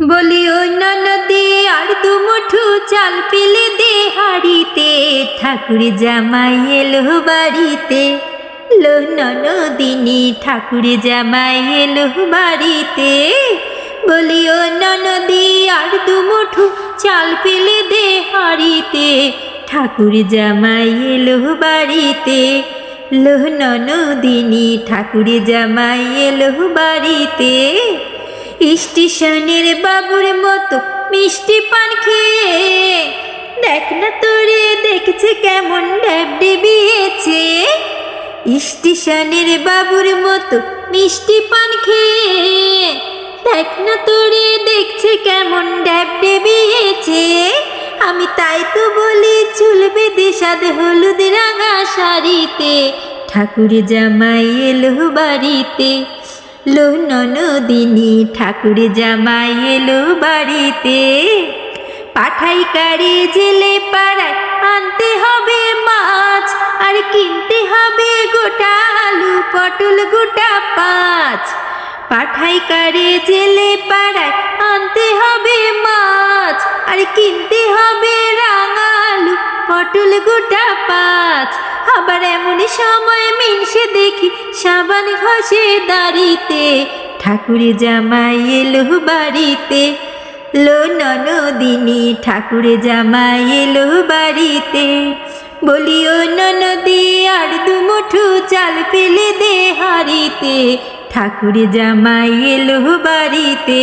বলি ননদে, আর দু মুঠু চাল পেলে দে হাড়িতে ঠাকুর জামাই এলো বাড়িতে। লো ননদিনী, ঠাকুর জামাই এলো বাড়িতে। বলি ও ননদি, আর দু মুঠু চাল পেলে দে হাড়িতে ঠাকুর জামাই এলো বাড়িতে। লো ননদিনী, ঠাকুর জামাই এলো বাড়িতে। স্টেশনের বাবুর মতো মিষ্টি পান খেয়ে। দেখ না তোরে, দেখছে কেমন ড্যাব ডেবিয়েছে। স্টেশনের বাবুর মতো মিষ্টি পান খেয়ে। দেখ না তোরে, দেখছে কেমন ড্যাব ডেবিয়েছে। আমি তাই তো বলি চুল বেঁধে সাদে হলুদ রাঙা শাড়িতে। ঠাকুর জামাই এলো বাড়িতে। লো ননদিনী ঠাকুর জামাই এলো বাড়িতে। পাঠাই কারি জেলে পাড়ায় আনতে হবে মাছ, আর কিনতে হবে গোটা আলু, পটল গোটা পাঁচ। পাঠাই কারে জেলে পাড়ায় আনতে হবে মাছ, আর কিনতে হবে রাঙালু পটল গোটা পাঁচ। আবার এমন সময় মিনসে দেখি সাবান ঘষে দাঁড়িতে। ঠাকুরে জামাই এলো বাড়িতে। লো ননদিনী, ঠাকুরে জামাই এলো বাড়িতে। বলিও, ননদি, আর দু মুঠু চাল পেলে দে হারিতে ঠাকুর জামাই এলো বাড়িতে।